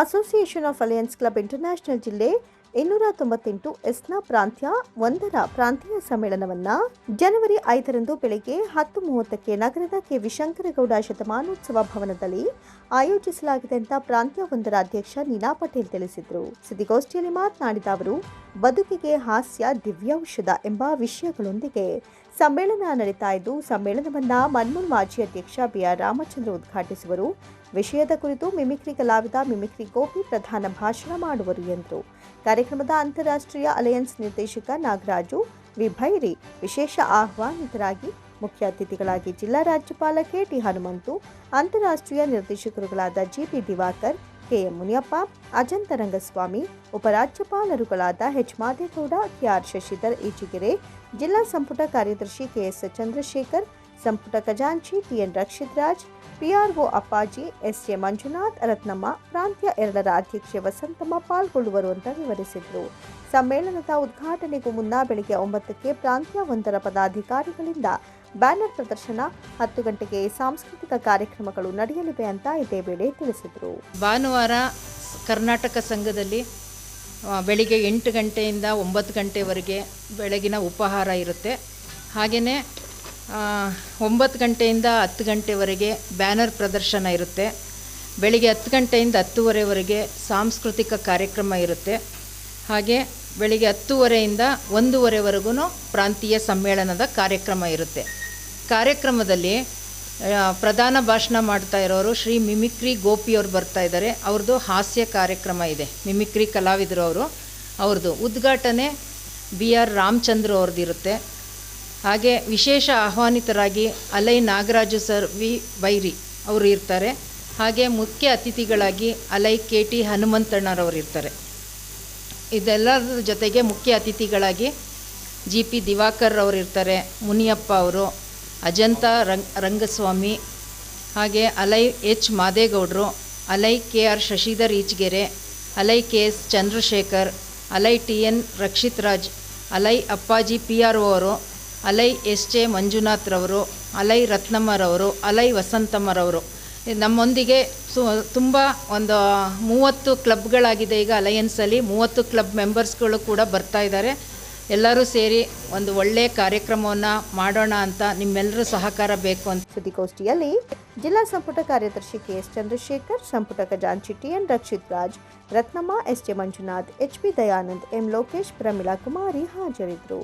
Association of Alliance Club International ಜಿಲ್ಲೆ ಇನ್ನೂರ ತೊಂಬತ್ತೆಂಟು ಎಸ್ನಾ ಪ್ರಾಂತ್ಯ ಒಂದರ ಪ್ರಾಂತೀಯ ಸಮ್ಮೇಳನವನ್ನು ಜನವರಿ ಐದರಂದು ಬೆಳಗ್ಗೆ ಹತ್ತು ಮೂವತ್ತಕ್ಕೆ ನಗರದ ಕೆ ವಿಶಂಕರಗೌಡ ಶತಮಾನೋತ್ಸವ ಭವನದಲ್ಲಿ ಆಯೋಜಿಸಲಾಗಿದೆ ಅಂತ ಪ್ರಾಂತ್ಯ ಒಂದರ ಅಧ್ಯಕ್ಷ ನೀನಾ ಪಟೇಲ್ ತಿಳಿಸಿದರು. ಸುದ್ದಿಗೋಷ್ಠಿಯಲ್ಲಿ ಮಾತನಾಡಿದ ಅವರು, ಬದುಕಿಗೆ ಹಾಸ್ಯ ದಿವ್ಯೌಷಧ ಎಂಬ ವಿಷಯಗಳೊಂದಿಗೆ ಸಮ್ಮೇಳನ ನಡೀತಾ ಇದ್ದು, ಸಮ್ಮೇಳನವನ್ನ ಮನ್ಮೂಲ್ ಮಾಜಿ ಅಧ್ಯಕ್ಷ ಬಿಆರ್ ರಾಮಚಂದ್ರ ಉದ್ಘಾಟಿಸುವರು. ವಿಷಯದ ಕುರಿತು ಮಿಮಿಕ್ರಿ ಕಲಾವಿದ ಮಿಮಿಕ್ರಿ ಗೋಪಿ ಪ್ರಧಾನ ಭಾಷಣ ಮಾಡುವರು ಎಂದರು ಕಾರ್ಯಕ್ರಮದ ಅಂತಾರಾಷ್ಟ್ರೀಯ ಅಲಯನ್ಸ್ ನಿರ್ದೇಶಕ ನಾಗರಾಜು, ವಿಭೈರಿ ವಿಶೇಷ ಆಹ್ವಾನಿತರಾಗಿ ಮುಖ್ಯ ಅತಿಥಿಗಳಾಗಿ ಜಿಲ್ಲಾ ರಾಜ್ಯಪಾಲ ಕೆಟಿ ಹನುಮಂತು, ಅಂತಾರಾಷ್ಟ್ರೀಯ ನಿರ್ದೇಶಕರುಗಳಾದ ಜಿಪಿ ದಿವಾಕರ್, ಕೆಎಂ ಮುನಿಯಪ್ಪ ಅಜಂತ ರಂಗಸ್ವಾಮಿ ಉಪರಾಜ್ಯಪಾಲರುಗಳಾದ ಎಚ್. ಮಾದೇಗೌಡ, ಕೆಆರ್ ಶಶಿಧರ್ ಈಚಿಗೆರೆ ಜಿಲ್ಲಾ ಸಂಪುಟ ಕಾರ್ಯದರ್ಶಿ ಕೆಎಸ್ ಚಂದ್ರಶೇಖರ್ ಸಂಪುಟ ಖಜಾಂಚಿ TN Rakshith Raj PRO Appaji SA Manjunath, Ratnamma, ಪ್ರಾಂತ್ಯ ಎರಡರ ಅಧ್ಯಕ್ಷೆ ವಸಂತಮ್ಮ ಪಾಲ್ಗೊಳ್ಳುವರು ಅಂತ ವಿವರಿಸಿದರು. ಸಮ್ಮೇಳನದ ಉದ್ಘಾಟನೆಗೂ ಮುನ್ನ ಬೆಳಗ್ಗೆ ಒಂಬತ್ತಕ್ಕೆ ಪ್ರಾಂತ್ಯ ಒಂದರ ಪದಾಧಿಕಾರಿಗಳಿಂದ ಬ್ಯಾನರ್ ಪ್ರದರ್ಶನ, ಹತ್ತು ಗಂಟೆಗೆ ಸಾಂಸ್ಕೃತಿಕ ಕಾರ್ಯಕ್ರಮಗಳು ನಡೆಯಲಿವೆ ಅಂತ ಇದೇ ವೇಳೆ ತಿಳಿಸಿದರು. ಭಾನುವಾರ ಕರ್ನಾಟಕ ಸಂಘದಲ್ಲಿ ಬೆಳಿಗ್ಗೆ ಎಂಟು ಗಂಟೆಯಿಂದ ಒಂಬತ್ತು ಗಂಟೆವರೆಗೆ ಬೆಳಗಿನ ಉಪಹಾರ ಇರುತ್ತೆ. ಹಾಗೆಯೇ ಒಂಬತ್ತು ಗಂಟೆಯಿಂದ ಹತ್ತು ಗಂಟೆವರೆಗೆ ಬ್ಯಾನರ್ ಪ್ರದರ್ಶನ ಇರುತ್ತೆ. ಬೆಳಿಗ್ಗೆ ಹತ್ತು ಗಂಟೆಯಿಂದ ಹತ್ತುವರೆವರೆಗೆ ಸಾಂಸ್ಕೃತಿಕ ಕಾರ್ಯಕ್ರಮ ಇರುತ್ತೆ. ಹಾಗೆ ಬೆಳಿಗ್ಗೆ ಹತ್ತುವರೆಯಿಂದ ಒಂದೂವರೆವರೆಗೂ ಪ್ರಾಂತೀಯ ಸಮ್ಮೇಳನದ ಕಾರ್ಯಕ್ರಮ ಇರುತ್ತೆ. ಕಾರ್ಯಕ್ರಮದಲ್ಲಿ ಪ್ರಧಾನ ಭಾಷಣ ಮಾಡ್ತಾ ಇರೋರು ಶ್ರೀ ಮಿಮಿಕ್ರಿ ಗೋಪಿಯವರು ಬರ್ತಾ ಇದ್ದಾರೆ. ಅವ್ರದ್ದು ಹಾಸ್ಯ ಕಾರ್ಯಕ್ರಮ ಇದೆ. ಮಿಮಿಕ್ರಿ ಕಲಾವಿದರು ಅವರು. ಅವ್ರದ್ದು ಉದ್ಘಾಟನೆ ಬಿ ಆರ್ ರಾಮಚಂದ್ರ ಅವ್ರದ್ದು ಇರುತ್ತೆ ಹಾಗೆ ವಿಶೇಷ ಆಹ್ವಾನಿತರಾಗಿ ಅಲೈ ನಾಗರಾಜು ಸರ್ ವಿ ಬೈರಿ ಅವರು ಇರ್ತಾರೆ. ಹಾಗೆ ಮುಖ್ಯ ಅತಿಥಿಗಳಾಗಿ ಅಲೈ ಕೆ ಟಿ ಹನುಮಂತಣ್ಣರವರು ಇರ್ತಾರೆ. ಇದೆಲ್ಲರ ಜೊತೆಗೆ ಮುಖ್ಯ ಅತಿಥಿಗಳಾಗಿ ಜಿ ಪಿ ದಿವಾಕರ್ ಅವರು ಇರ್ತಾರೆ, ಮುನಿಯಪ್ಪ ಅವರು, ಅಜಂತ ರಂಗ್ ರಂಗಸ್ವಾಮಿ, ಹಾಗೆ ಅಲೈ ಎಚ್ ಮಾದೇಗೌಡರು, ಅಲೈ K R Shashidhar ಈಚ್ಗೆರೆ ಅಲೈ K S Chandrashekar, ಅಲೈ T N Rakshith Raj, ಅಲೈ Appaji P R O ಅವರು ಅಲೈ ಎಸ್ ಜೆ ಮಂಜುನಾಥ್ರವರು, ಅಲೈ ರತ್ನಮ್ಮರವರು, ಅಲೈ ವಸಂತಮ್ಮರವರು. ನಮ್ಮೊಂದಿಗೆ ಸು, ತುಂಬ ಒಂದು ಮೂವತ್ತು ಕ್ಲಬ್ಗಳಾಗಿದೆ ಈಗ ಅಲಯನ್ಸಲ್ಲಿ. ಮೂವತ್ತು ಕ್ಲಬ್ ಮೆಂಬರ್ಸ್ಗಳು ಕೂಡ ಬರ್ತಾ ಇದ್ದಾರೆ. ಎಲ್ಲರೂ ಸೇರಿ ಒಂದು ಒಳ್ಳೆಯ ಕಾರ್ಯಕ್ರಮವನ್ನು ಮಾಡೋಣ ಅಂತ ನಿಮ್ಮೆಲ್ಲರೂ ಸಹಕಾರ ಬೇಕು ಅಂತ. ಸುದ್ದಿಗೋಷ್ಠಿಯಲ್ಲಿ ಜಿಲ್ಲಾ ಸಂಪುಟ ಕಾರ್ಯದರ್ಶಿ ಕೆ ಎಸ್ ಚಂದ್ರಶೇಖರ್ ಸಂಪುಟ ಖಜಾಂಚಿ T N Rakshith Raj, Ratnamma S J Manjunath, H P Dayanand, M Lokesh, Pramila Kumari ಹಾಜರಿದ್ದರು.